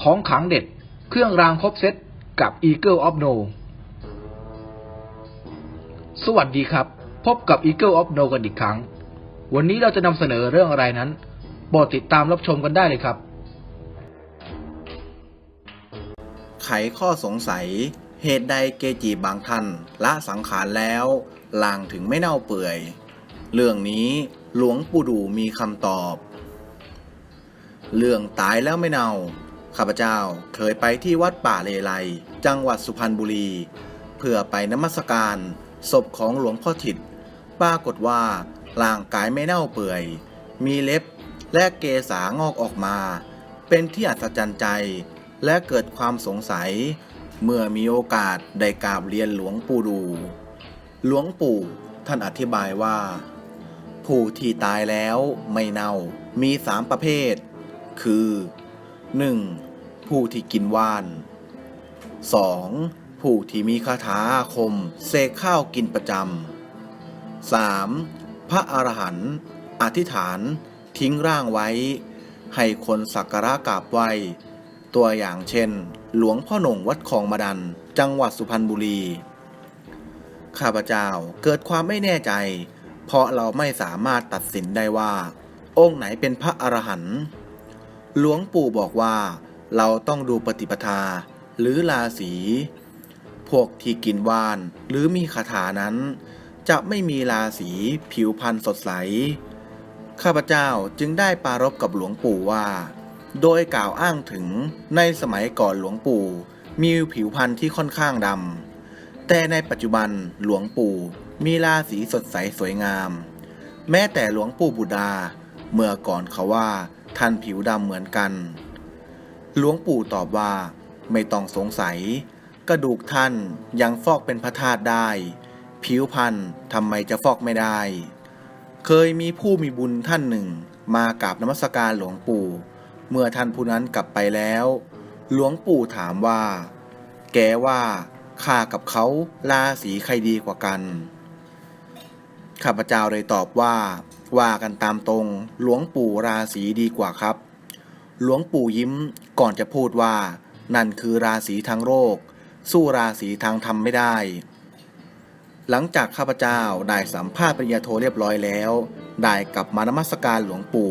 ของขังเด็ด เครื่องรางครบเซตกับ Eagle of No สวัสดีครับ พบกับ Eagle of No กันอีกครั้ง วันนี้เราจะนำเสนอเรื่องอะไรนั้นโปรดติดตามรับชมกันได้เลยครับ ไขข้อสงสัย เหตุใดเกจิบางท่านละสังขารแล้วลางถึงไม่เน่าเปื่อย เรื่องนี้หลวงปู่ดูมีคำตอบ เรื่องตายแล้วไม่เน่า ข้าพเจ้าเคยไปที่วัดป่าเลไลจังหวัดสุพรรณบุรี เพื่อไปนมัสการศพของหลวงพ่อถิตปรากฏว่าร่างกายไม่เน่าเปื่อย มีเล็บและเกสางอกออกมา เป็นที่อัศจรรย์ใจและเกิดความสงสัย เมื่อมีโอกาสได้กราบเรียนหลวงปู่ดู หลวงปู่ท่านอธิบายว่า ผู้ที่ตายแล้วไม่เน่ามีสามประเภท คือ 1. ผู้ที่กินว่าน 2. ผู้ที่มีคาถาอาคมเสกข้าวกินประจำ 3. พระอรหันต์อธิษฐานทิ้งร่างไว้ ให้คนสักการะกราบไหว้ ตัวอย่างเช่น หลวงพ่อหน่งวัดคลองมาดัน จังหวัดสุพรรณบุรี ข้าพเจ้าเกิดความไม่แน่ใจ เพราะเราไม่สามารถตัดสินได้ว่า องค์ไหนเป็นพระอรหันต์ หลวงปู่บอกว่าเราต้องดูปฏิปทาหรือราศีพวกที่กินว่านหรือมีคาถานั้น จะไม่มีราศีผิวพรรณสดใส ข้าพเจ้าจึงได้ปรารบกับหลวงปู่ว่า โดยกล่าวอ้างถึงในสมัยก่อนหลวงปู่ มีผิวพรรณที่ค่อนข้างดำแต่ในปัจจุบันหลวงปู่มีราศีสดใสสวยงาม แม้แต่หลวงปู่บุดา เมื่อก่อนเขาว่า ท่านผิวดำเหมือนกัน หลวงปู่ตอบว่า ไม่ต้องสงสัย กระดูกท่านยังฟอกเป็นพระธาตุได้ ผิวพรรณทำไมจะฟอกไม่ได้ เคยมีผู้มีบุญท่านหนึ่ง มากราบนมัสการหลวงปู่ เมื่อท่านผู้นั้นกลับไปแล้ว หลวงปู่ถามว่า แกว่าข้ากับเขาราศีใครดีกว่ากัน ข้าพเจ้าเลยตอบว่า ว่ากันตามตรง หลวงปู่ราศีดีกว่าครับ หลวงปู่ยิ้มก่อนจะพูดว่า นั่นคือราศีทางโรค สู้ราศีทางธรรมไม่ได้ หลังจากข้าพเจ้าได้สัมภาษณ์ปริญญาโทเรียบร้อยแล้ว ได้กลับมานมัสการหลวงปู่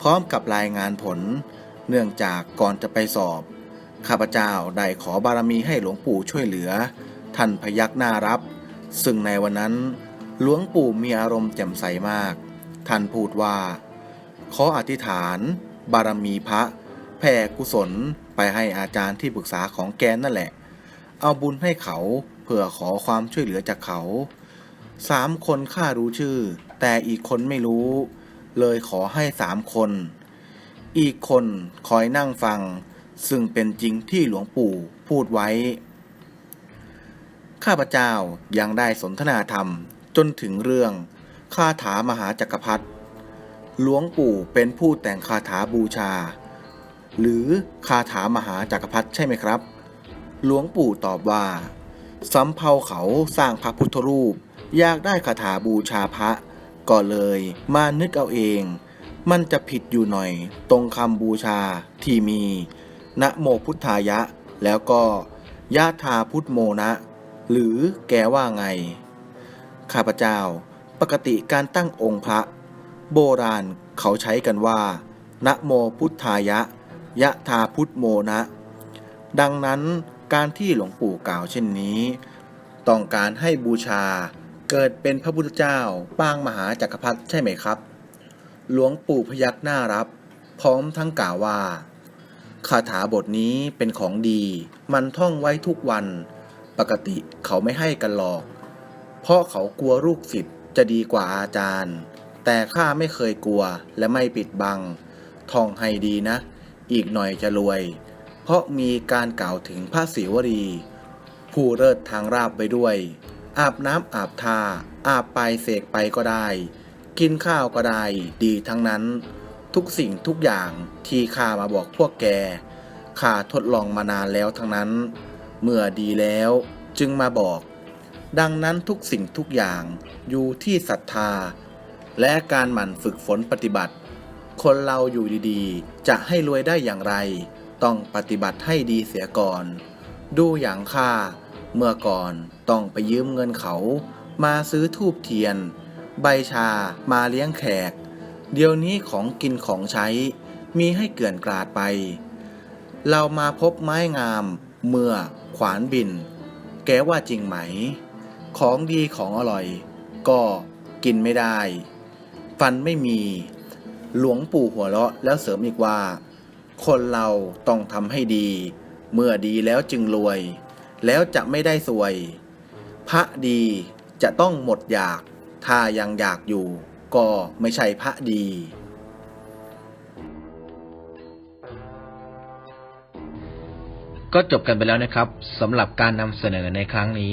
พร้อมกับรายงานผล เนื่องจากก่อนจะไปสอบข้าพเจ้าได้ขอบารมีให้หลวงปู่ช่วยเหลือ ท่านพยักหน้ารับ ซึ่งในวันนั้น หลวงปู่มีอารมณ์แจ่มใสมาก ท่านพูดว่า ขออธิษฐาน บารมีพระแผ่กุศลไปให้อาจารย์ที่ปรึกษาของแกนนั่นแหละ เอาบุญให้เขาเพื่อขอความช่วยเหลือจากเขา สามคนข้ารู้ชื่อ แต่อีกคนไม่รู้ เลยขอให้สามคน อีกคนคอยนั่งฟัง ซึ่งเป็นจริงที่หลวงปู่พูดไว้ ข้าพเจ้ายังได้สนทนาธรรม จนถึงเรื่องคาถามหาจักรพรรดิหลวงปู่เป็นผู้แต่งคาถาบูชา หรือคาถามหาจักรพรรดิใช่ไหมครับ หลวงปู่ตอบว่าสำเภาเขาสร้างพระพุทธรูป อยากได้คาถาบูชาพระก็เลยมานึกเอาเอง มันจะผิดอยู่หน่อยตรงคำบูชาที่มีนะโมพุทธายะ แล้วก็ยะธาพุทโมนะ หรือแกว่าไง ข้าพเจ้า ปกติการตั้งองค์พระ โบราณเขาใช้กันว่านะโมพุทธายะ ยะธาพุทธโมนะ ดังนั้นการที่หลวงปู่กล่าวเช่นนี้ ต้องการให้บูชาเกิดเป็นพระพุทธเจ้าปางมหาจักรพรรดิใช่ไหมครับ หลวงปู่พยักหน้ารับ พร้อมทั้งกล่าวว่าคาถาบทนี้เป็นของดี มันท่องไว้ทุกวัน ปกติเขาไม่ให้กันหรอก เพราะเขากลัวลูกศิษย์จะดีกว่าอาจารย์ แต่ข้าไม่เคยกลัวและไม่ปิดบังท่องให้ดีนะ อีกหน่อยจะรวย เพราะมีการกล่าวถึงพระศิวลีผู้เลิศทางราบไปด้วย อาบน้ำอาบทา อาบไปเสกไปก็ได้ กินข้าวก็ได้ ดีทั้งนั้น ทุกสิ่งทุกอย่างที่ข้ามาบอกพวกแกข้าทดลองมานานแล้วทั้งนั้น เมื่อดีแล้วจึงมาบอก ดังนั้นทุกสิ่งทุกอย่างอยู่ที่ศรัทธา และการหมั่นฝึกฝนปฏิบัติ คนเราอยู่ดีๆ จะให้รวยได้อย่างไร ต้องปฏิบัติให้ดีเสียก่อน ดูอย่างข้าเมื่อก่อนต้องไปยืมเงินเขา มาซื้อทูบเทียน ใบชามาเลี้ยงแขก เดี๋ยวนี้ของกินของใช้ มีให้เกลื่อนกลาดไป เรามาพบไม้งาม เมื่อขวานบิน แกว่าจริงไหม ของดีของอร่อย ก็กินไม่ได้ ฟันไม่มี หลวงปู่หัวเราะแล้วเสริมอีกว่า คนเราต้องทำให้ดี เมื่อดีแล้วจึงรวย แล้วจะไม่ได้สวย พระดีจะต้องหมดอยาก ถ้ายังอยากอยู่ ก็ไม่ใช่พระดีก็จบกันไปแล้วนะครับสำหรับการนำเสนอในครั้งนี้